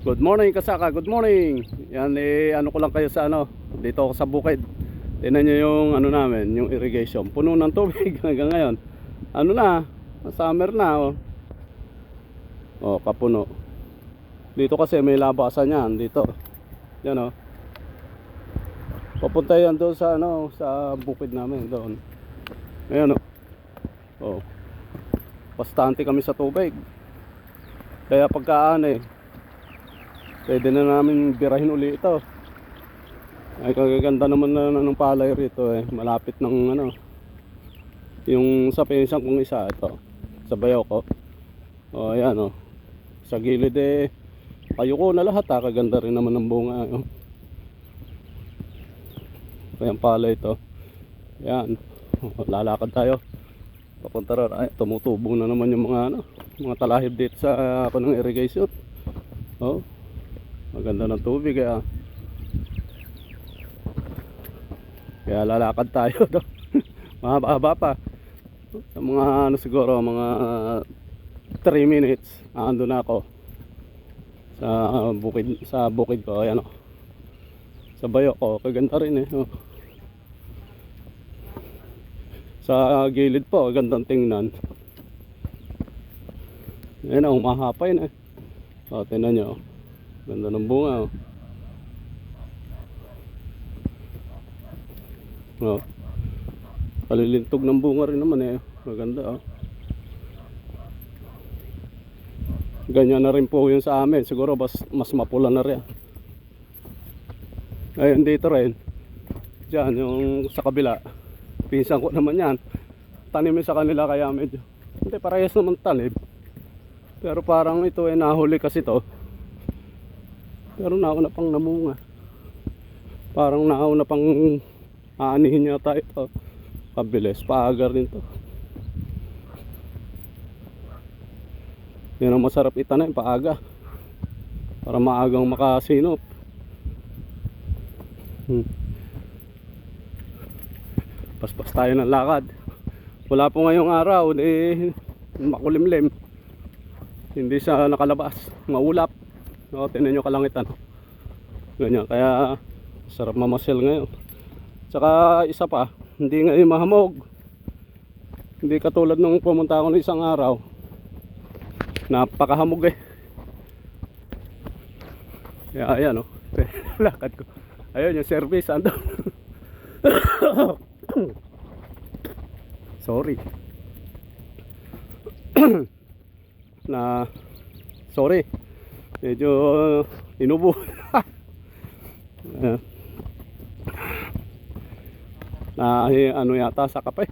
Good morning kasaka, good morning. Yan eh ano ko lang kayo sa ano, dito ako sa bukid. Tingnan niyo yung ano namin, yung irrigation. Puno ng tubig hanggang ngayon. Ano na, summer na oh. Oh, kapuno. Dito kasi may labasan yan dito. Yan oh. Papunta yan doon sa ano, sa bukid namin doon. Ayan oh. Oh. Bastante kami sa tubig. Kaya pagkaan eh, pwede na namin birahin uli ito. Ay kagaganda naman na, ng palay rito eh. Malapit ng ano. Yung sa pinsan kong isa ito. Sa bayaw ko. O ayan o. Sa gilid eh. Kayo ko na lahat ha. Kaganda rin naman ng bunga. Oh. Kaya palay ito. Ayan. O, Lalakad tayo. Papunta rin. Ay, tumutubo na naman yung mga ano. Mga talahib dito sa ako ng irrigation. Oh. Maganda ng tubig kaya. Kaya lalakad tayo do. Mahaba-haba pa. Sa mga ano siguro, mga 3 minutes, ando na ako. Sa bukid sa bukid ko, ayan oh. Sa bayo ko, kaganda rin eh. Oh. Sa gilid po, gandang tingnan. Ayan oh, mahapay na eh. Oh, tingnan nyo. oh. Ganda ng bunga oh. Oh. Kalilintog ng bunga rin naman eh. Maganda oh. Ganyan na rin po yung sa amin. Siguro mas, mas mapula na rin. Ayun dito rin. Diyan yung sa kabila. Pinsan ko naman yan. Tanimin sa kanila kaya medyo. Hindi parehas naman tanim. Pero parang ito ay nahuli kasi to. Pero nauna pang namunga. Parang nauna pang aanihin yata ito. Pabilis. Paagar din to. Yan ang masarap itanim. Paaga. Para maagang makasinop. Hmm. Paspas tayo ng lakad. Wala po ngayong araw. Eh, makulimlim. Hindi siya nakalabas. Maulap. O, tinan nyo kalangitan. Ganyan. Kaya, sarap mamasyal ngayon. Tsaka, isa pa, hindi ngayon mahamog. Hindi katulad nung pumunta ako ng isang araw. Napakahamog eh. Kaya, ayan o. Lakad ko. Ayun yung service. Ando. Sorry. na sorry medyo inubo. Ayan. na eh, ano yata sa kape.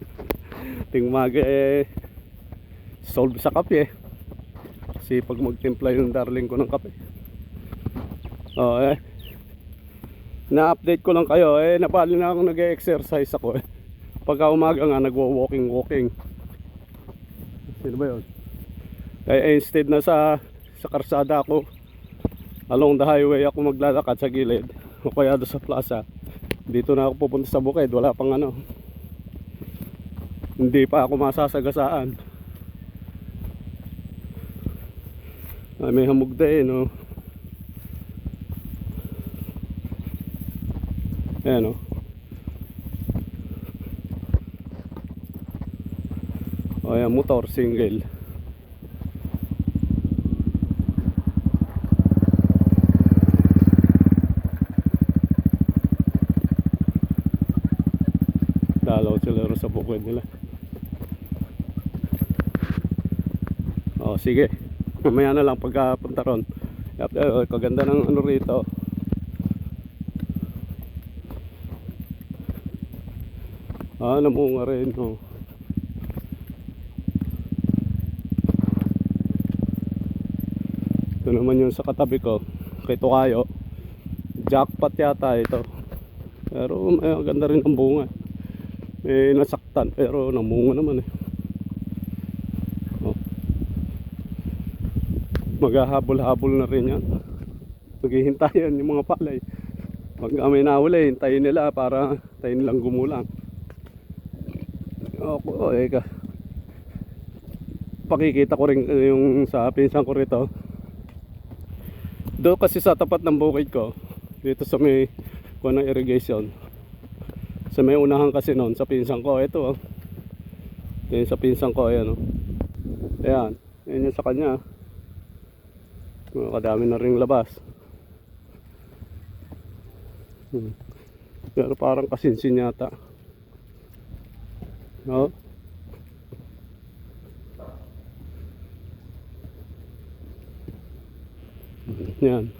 Tingmag eh solve sa kape eh. Kasi pag magtimpla yung darling ko ng kape. Oh eh. Na-update ko lang kayo eh napali na ako nag-exercise ako eh. Pagka umaga nga nagwo-walking walking sino ba yun? Kaya instead na sa sa karsada ako. Along the highway ako maglalakad sa gilid. O kaya doon sa plaza. Dito na ako pupunta sa bukid. Wala pang ano. Hindi pa ako masasagasaan. Ay may hamog din no? Ayan o o ayan motor single sa bukid nila. Oh, sige. Mamaya na lang pagkapunta ron. Eh, kaganda ng ano rito. Ah, namunga rin. Oh. Ito naman yung sa katabi ko. Kay Tukayo. Jackpot yata ito. Pero may ganda rin ang bunga may nasaktan pero namunga naman eh. Oh. maghahabol-habol na rin yan. Maghihintayan yung mga palay. Pag may nahuli hintayin nila para tayo nilang gumulang. Ako eh ka pakikita ko rin yung sa pinsan ko rito. Doon kasi sa tapat ng bukid ko, dito sa may kuha ng irrigation. Sa may unahan kasi noon, sa pinsan ko, ito oh. Yan sa pinsan ko, ayan oh. Ayan, yan yung sa kanya. Oh, Kadami na ring labas. Hmm. Pero parang kasinsin yata. No? Yan.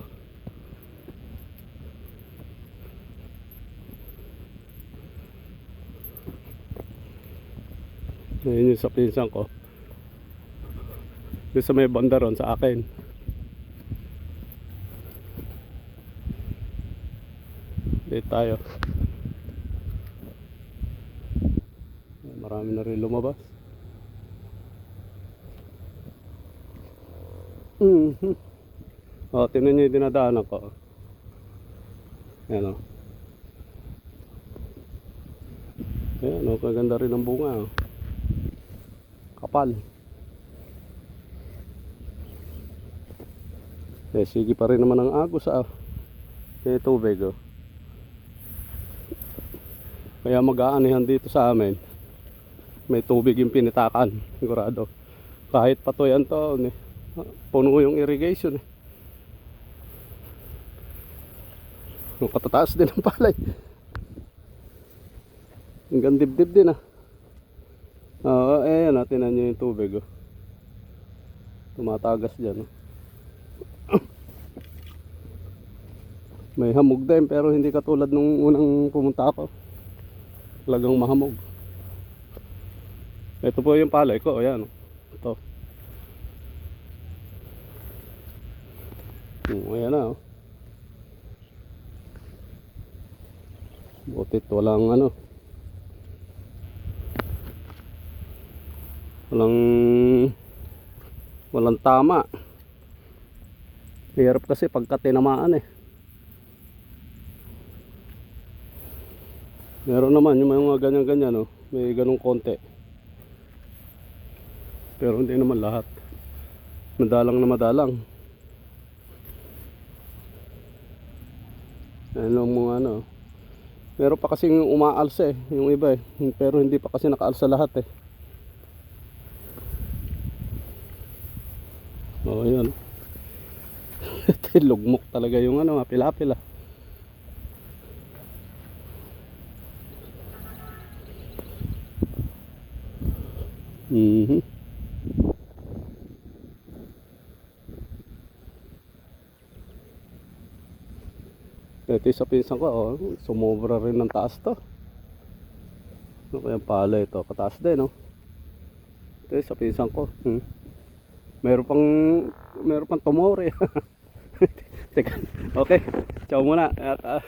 Ayun yung sa pinsan ko. Yung sa may banda ron sa akin. Dito tayo. Marami na rin lumabas. Mhm. Oh, tinan niyo yung dinadaanan ko. Ayan o. Ayan o, kaganda rin ang bunga. oh. Kapal. Eh, sige pa rin naman ang agos ah. Kaya tubig oh. Kaya mag-aanihan dito sa amin. May tubig yung pinitakan, sigurado. Kahit patuyan to, eh. puno yung irrigation eh. Katataas din ang palay. Hanggang dibdib din ah. Oo, eh, yan, tinan nyo yung tubig oh. Tumatagas dyan oh. May hamog din pero hindi katulad nung unang pumunta ako. Talagang mahamog. Ito po yung palay ko, ayan. oh. Ito. Hmm, ayan na oh. Butit walang ano. Walang walang tama. Hirap kasi pagka tinamaan eh. Meron naman yung mga ganyan-ganyan, no? may ganong konti. Pero hindi naman lahat. Madalang na madalang. Ano mga ano. Meron pa kasing umaalsa eh, yung iba eh. Pero hindi pa kasi nakaalsa lahat eh. Oo, yun. Lugmok talaga yung ano, pila-pila. Mhm. Ito yung sa pinsan ko, oh, sumobra rin ng taas to. Ano kaya pala ito? Kataas din, no? Ito yung sa pinsan ko. Hmm. Meron pang, meron pang tumore. Teka, okay. Ciao muna. At, ah,